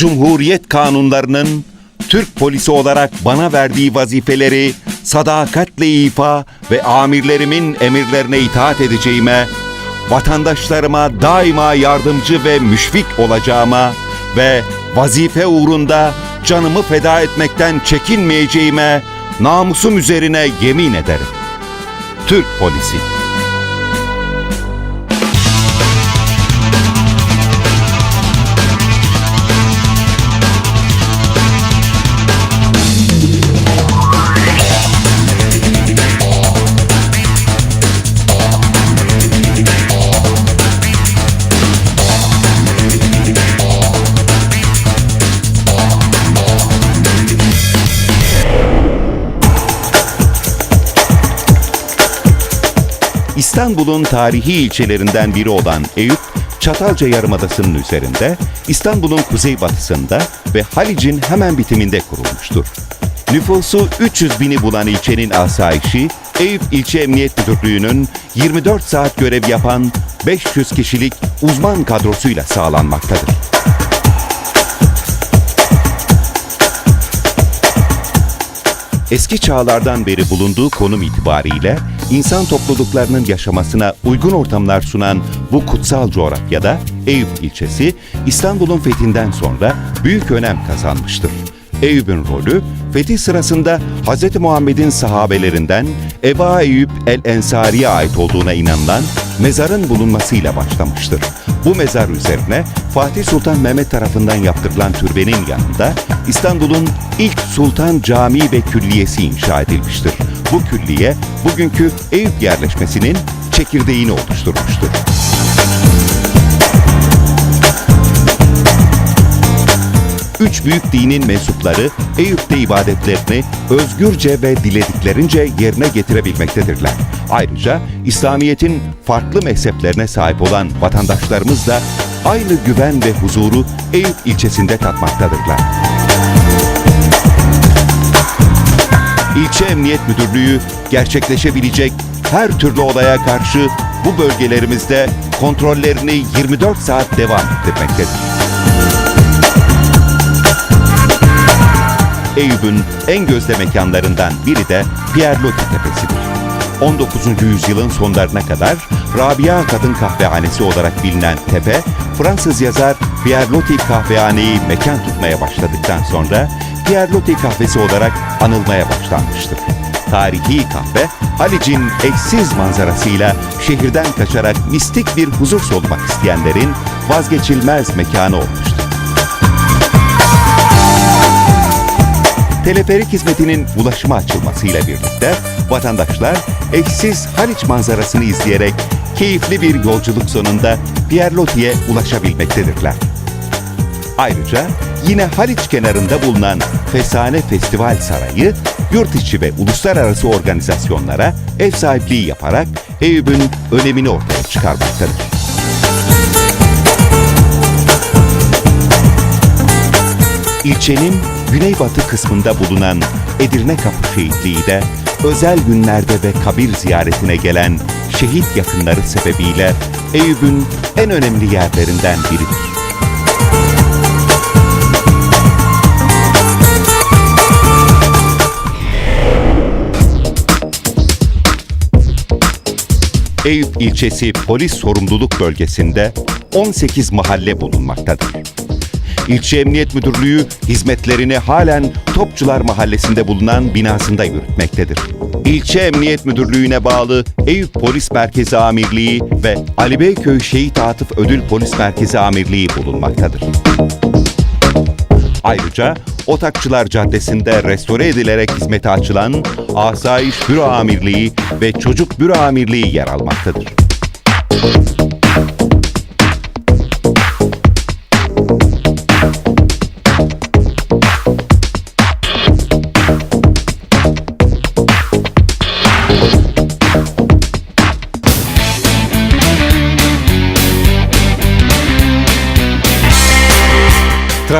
Cumhuriyet kanunlarının Türk polisi olarak bana verdiği vazifeleri sadakatle ifa ve amirlerimin emirlerine itaat edeceğime, vatandaşlarıma daima yardımcı ve müşfik olacağıma ve vazife uğrunda canımı feda etmekten çekinmeyeceğime namusum üzerine yemin ederim. Türk polisi. İstanbul'un tarihi ilçelerinden biri olan Eyüp, Çatalca Yarımadası'nın üzerinde, İstanbul'un kuzeybatısında ve Halic'in hemen bitiminde kurulmuştur. Nüfusu 300 bini bulan ilçenin asayişi, Eyüp İlçe Emniyet Müdürlüğü'nün 24 saat görev yapan 500 kişilik uzman kadrosuyla sağlanmaktadır. Eski çağlardan beri bulunduğu konum itibariyle insan topluluklarının yaşamasına uygun ortamlar sunan bu kutsal coğrafyada Eyüp ilçesi İstanbul'un fethinden sonra büyük önem kazanmıştır. Eyüp'ün rolü fetih sırasında Hz. Muhammed'in sahabelerinden Eba Eyüp el-Ensari'ye ait olduğuna inanılan mezarın bulunmasıyla başlamıştır. Bu mezar üzerine Fatih Sultan Mehmet tarafından yaptırılan türbenin yanında İstanbul'un ilk Sultan Camii ve Külliyesi inşa edilmiştir. Bu külliye bugünkü Eyüp yerleşmesinin çekirdeğini oluşturmuştur. Üç büyük dinin mensupları Eyüp'te ibadetlerini özgürce ve dilediklerince yerine getirebilmektedirler. Ayrıca İslamiyet'in farklı mezheplerine sahip olan vatandaşlarımız da aynı güven ve huzuru Eyüp ilçesinde tatmaktadırlar. İlçe Emniyet Müdürlüğü gerçekleşebilecek her türlü olaya karşı bu bölgelerimizde kontrollerini 24 saat devam ettirmektedir. Eyüp'ün en gözde mekanlarından biri de Pierre Loti Tepesi'dir. 19. yüzyılın sonlarına kadar Rabia Kadın Kahvehanesi olarak bilinen tepe, Fransız yazar Pierre Loti kahvehaneyi mekan tutmaya başladıktan sonra Pierre Loti kahvesi olarak anılmaya başlanmıştır. Tarihi kahve, Halic'in eşsiz manzarasıyla şehirden kaçarak mistik bir huzur solumak isteyenlerin vazgeçilmez mekanı olmuştur. Teleferik hizmetinin ulaşıma açılmasıyla birlikte vatandaşlar eşsiz Haliç manzarasını izleyerek keyifli bir yolculuk sonunda Pierre Loti'ye ulaşabilmektedirler. Ayrıca yine Haliç kenarında bulunan Fesane Festival Sarayı, yurt içi ve uluslararası organizasyonlara ev sahipliği yaparak Eyüp'ün önemini ortaya çıkarmaktadır. İlçenin güneybatı kısmında bulunan Edirne Kapı Şehitliği de özel günlerde ve kabir ziyaretine gelen şehit yakınları sebebiyle Eyüp'ün en önemli yerlerinden biridir. Eyüp ilçesi polis sorumluluk bölgesinde 18 mahalle bulunmaktadır. İlçe Emniyet Müdürlüğü hizmetlerini halen Topçular Mahallesi'nde bulunan binasında yürütmektedir. İlçe Emniyet Müdürlüğü'ne bağlı Eyüp Polis Merkezi Amirliği ve Ali Beyköy Şehit Atıf Ödül Polis Merkezi Amirliği bulunmaktadır. Ayrıca Otakçılar Caddesi'nde restore edilerek hizmete açılan Asayiş Büro Amirliği ve Çocuk Büro Amirliği yer almaktadır.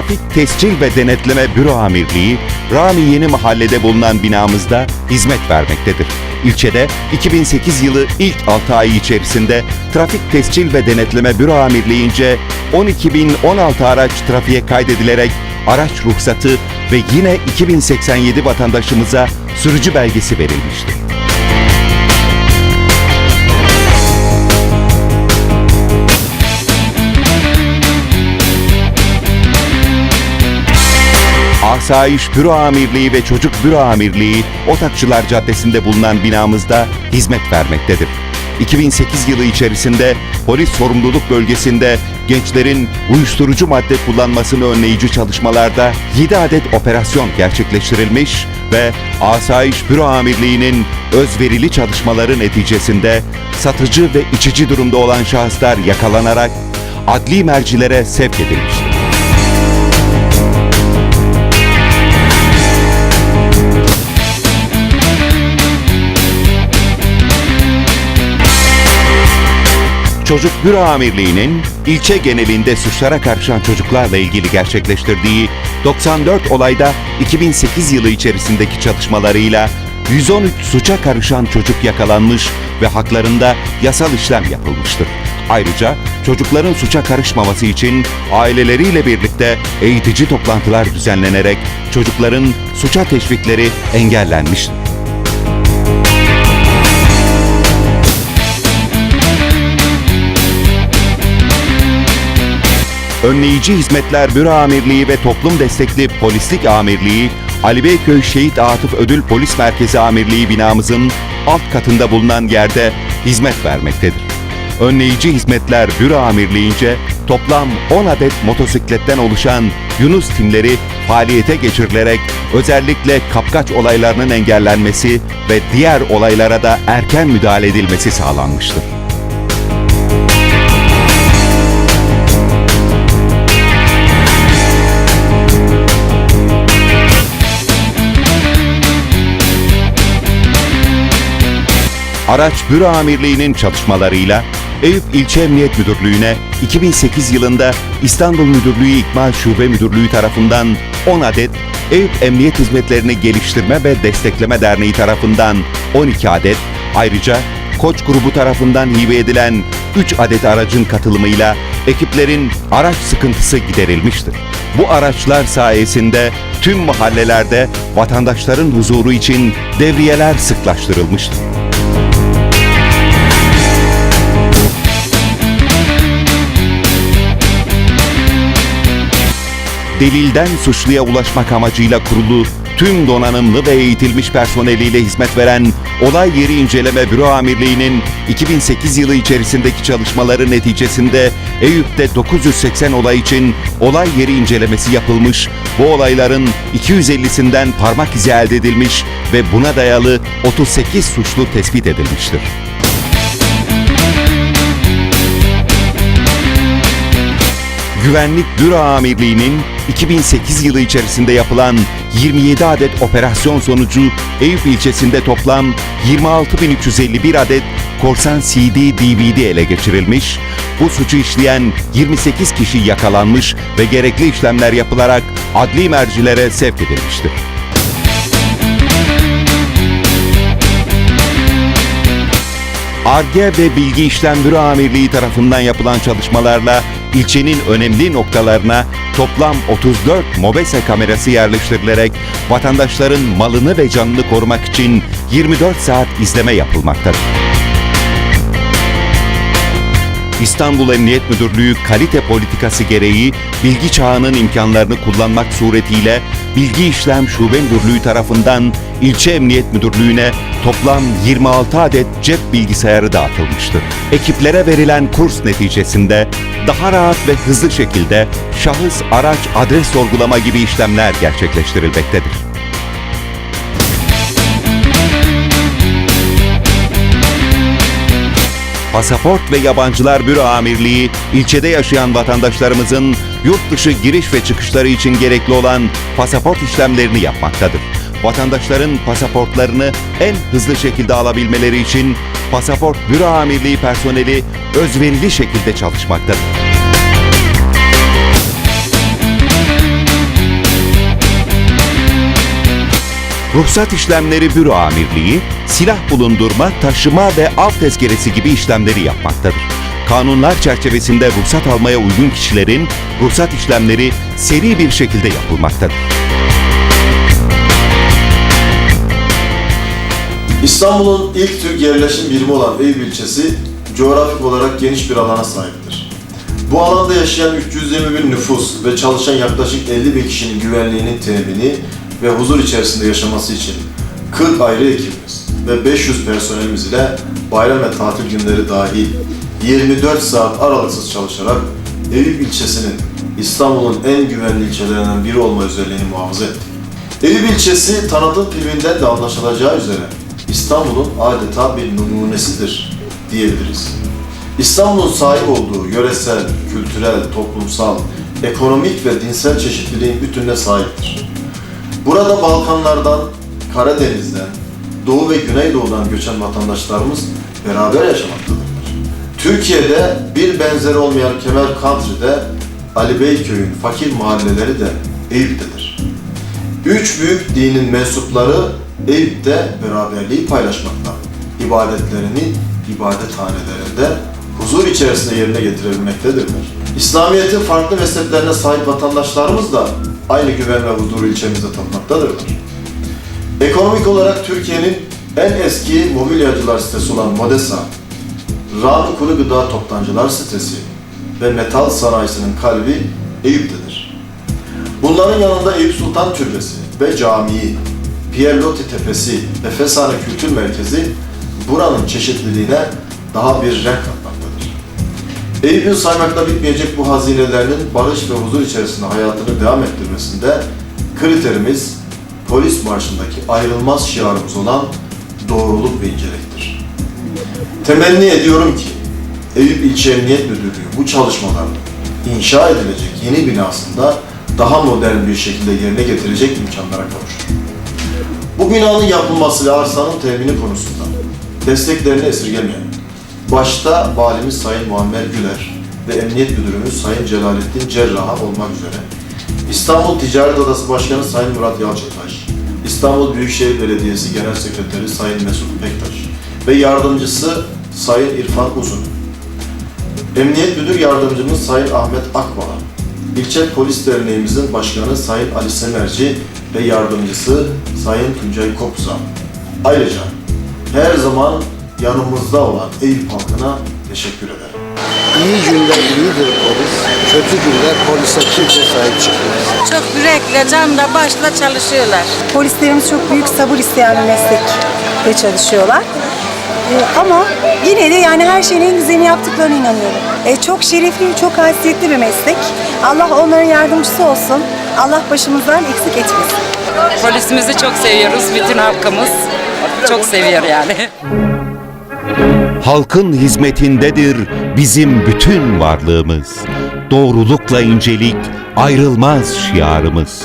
Trafik Tescil ve Denetleme Büro Amirliği, Rami Yeni Mahalle'de bulunan binamızda hizmet vermektedir. İlçede 2008 yılı ilk 6 ay içerisinde Trafik Tescil ve Denetleme Büro Amirliği'nce 12.016 araç trafiğe kaydedilerek araç ruhsatı ve yine 2087 vatandaşımıza sürücü belgesi verilmiştir. Asayiş Büro Amirliği ve Çocuk Büro Amirliği Otakçılar Caddesi'nde bulunan binamızda hizmet vermektedir. 2008 yılı içerisinde polis sorumluluk bölgesinde gençlerin uyuşturucu madde kullanmasını önleyici çalışmalarda 7 adet operasyon gerçekleştirilmiş ve Asayiş Büro Amirliği'nin özverili çalışmaları neticesinde satıcı ve içici durumda olan şahıslar yakalanarak adli mercilere sevk edilmiştir. Çocuk Büro Amirliği'nin ilçe genelinde suçlara karışan çocuklarla ilgili gerçekleştirdiği 94 olayda 2008 yılı içerisindeki çalışmalarıyla 113 suça karışan çocuk yakalanmış ve haklarında yasal işlem yapılmıştır. Ayrıca çocukların suça karışmaması için aileleriyle birlikte eğitici toplantılar düzenlenerek çocukların suça teşvikleri engellenmiştir. Önleyici Hizmetler Büro Amirliği ve Toplum Destekli Polislik Amirliği, Ali Beyköy Şehit Atıf Ödül Polis Merkezi Amirliği binamızın alt katında bulunan yerde hizmet vermektedir. Önleyici Hizmetler Büro Amirliği'nce toplam 10 adet motosikletten oluşan Yunus timleri faaliyete geçirilerek özellikle kapkaç olaylarının engellenmesi ve diğer olaylara da erken müdahale edilmesi sağlanmıştır. Araç Büro Amirliği'nin çalışmalarıyla Eyüp İlçe Emniyet Müdürlüğü'ne 2008 yılında İstanbul Müdürlüğü İkmal Şube Müdürlüğü tarafından 10 adet, Eyüp Emniyet Hizmetlerini Geliştirme ve Destekleme Derneği tarafından 12 adet, ayrıca Koç grubu tarafından hibe edilen 3 adet aracın katılımıyla ekiplerin araç sıkıntısı giderilmiştir. Bu araçlar sayesinde tüm mahallelerde vatandaşların huzuru için devriyeler sıklaştırılmıştır. Delilden suçluya ulaşmak amacıyla kurulu tüm donanımlı ve eğitilmiş personeliyle hizmet veren Olay Yeri İnceleme Büro Amirliği'nin 2008 yılı içerisindeki çalışmaları neticesinde Eyüp'te 980 olay için olay yeri incelemesi yapılmış, bu olayların 250'sinden parmak izi elde edilmiş ve buna dayalı 38 suçlu tespit edilmiştir. Güvenlik Büro Amirliği'nin 2008 yılı içerisinde yapılan 27 adet operasyon sonucu Eyüp ilçesinde toplam 26.351 adet korsan CD, DVD ele geçirilmiş, bu suçu işleyen 28 kişi yakalanmış ve gerekli işlemler yapılarak adli mercilere sevk edilmiştir. ARGE ve Bilgi İşlem Büro Amirliği tarafından yapılan çalışmalarla ilçenin önemli noktalarına toplam 34 MOBESE kamerası yerleştirilerek vatandaşların malını ve canını korumak için 24 saat izleme yapılmaktadır. İstanbul Emniyet Müdürlüğü kalite politikası gereği bilgi çağının imkanlarını kullanmak suretiyle Bilgi İşlem Şube Müdürlüğü tarafından ilçe Emniyet Müdürlüğü'ne toplam 26 adet cep bilgisayarı dağıtılmıştır. Ekiplere verilen kurs neticesinde daha rahat ve hızlı şekilde şahıs, araç, adres sorgulama gibi işlemler gerçekleştirilmektedir. Pasaport ve Yabancılar Büro Amirliği, ilçede yaşayan vatandaşlarımızın yurt dışı giriş ve çıkışları için gerekli olan pasaport işlemlerini yapmaktadır. Vatandaşların pasaportlarını en hızlı şekilde alabilmeleri için Pasaport Büro Amirliği personeli özverili şekilde çalışmaktadır. Ruhsat işlemleri büro amirliği, silah bulundurma, taşıma ve av tezkeresi gibi işlemleri yapmaktadır. Kanunlar çerçevesinde ruhsat almaya uygun kişilerin ruhsat işlemleri seri bir şekilde yapılmaktadır. İstanbul'un ilk Türk yerleşim birimi olan Eyüp ilçesi coğrafik olarak geniş bir alana sahiptir. Bu alanda yaşayan 320 bin nüfus ve çalışan yaklaşık 50 bin kişinin güvenliğinin temini ve huzur içerisinde yaşaması için 40 ayrı ekibimiz ve 500 personelimiz ile bayram ve tatil günleri dahil 24 saat aralıksız çalışarak Eyüp ilçesinin İstanbul'un en güvenli ilçelerinden biri olma özelliğini muhafaza ettik. Eyüp ilçesi tanıtım filminden de anlaşılacağı üzere İstanbul'un adeta bir numunesidir diyebiliriz. İstanbul'un sahip olduğu yöresel, kültürel, toplumsal, ekonomik ve dinsel çeşitliliğin bütününe sahiptir. Burada Balkanlardan, Karadeniz'den, Doğu ve Güneydoğu'dan göçen vatandaşlarımız beraber yaşamaktadırlar. Türkiye'de bir benzeri olmayan Kemer Country'de Ali Beyköy'ün fakir mahalleleri de Eyüp'tedir. Üç büyük dinin mensupları Eyüp'te beraberliği paylaşmakta. İbadetlerini ibadethanelerinde huzur içerisinde yerine getirebilmektedirler. İslamiyet'in farklı mezheplerine sahip vatandaşlarımız da aynı güven ve huzuru ilçemizde tatmaktadırlar. Ekonomik olarak Türkiye'nin en eski mobilyacılar sitesi olan Modesa, Rami Kuru Gıda Toptancılar sitesi ve metal sanayisinin kalbi Eyüp'tedir. Bunların yanında Eyüp Sultan Türbesi ve camii, Pierlotti Tepesi ve Fesane Kültür Merkezi buranın çeşitliliğine daha bir renk katmaktadır. Eyüp'ün saymakla bitmeyecek bu hazinelerinin barış ve huzur içerisinde hayatını devam ettirmesinde kriterimiz polis marşındaki ayrılmaz şiarımız olan doğruluk ve inceliktir. Temenni ediyorum ki Eyüp İlçe Emniyet Müdürlüğü bu çalışmalarla inşa edilecek yeni binasında daha modern bir şekilde yerine getirecek imkanlara kavuşur. Bu binanın yapılması ve arsanın temini konusunda desteklerini esirgemeyen, başta Valimiz Sayın Muammer Güler ve Emniyet Müdürümüz Sayın Celalettin Cerrah'a olmak üzere İstanbul Ticaret Odası Başkanı Sayın Murat Yalçıntaş, İstanbul Büyükşehir Belediyesi Genel Sekreteri Sayın Mesut Bektaş ve yardımcısı Sayın İrfan Uzun, Emniyet Müdür Yardımcımız Sayın Ahmet Akbala, İlçe Polis Derneğimizin Başkanı Sayın Ali Semerci ve Yardımcısı Sayın Tuncay Kopsa. Ayrıca her zaman yanımızda olan Eyüp halkına teşekkür ederim. İyi günde iyidir polis, kötü günde polise kimse sahip çıkmaz. Çok yürekle, canla, başla çalışıyorlar. Polislerimiz çok büyük sabır isteyen bir meslekte çalışıyorlar. Ama yine de yani her şeyin en güzelini yaptıklarına inanıyorum. Ee, çok şerefli, çok haysiyetli bir meslek. Allah onların yardımcısı olsun. Allah başımızdan eksik etmesin. Polisimizi çok seviyoruz. Bütün halkımız çok seviyor yani. Halkın hizmetindedir bizim bütün varlığımız. Doğrulukla incelik ayrılmaz şiarımız.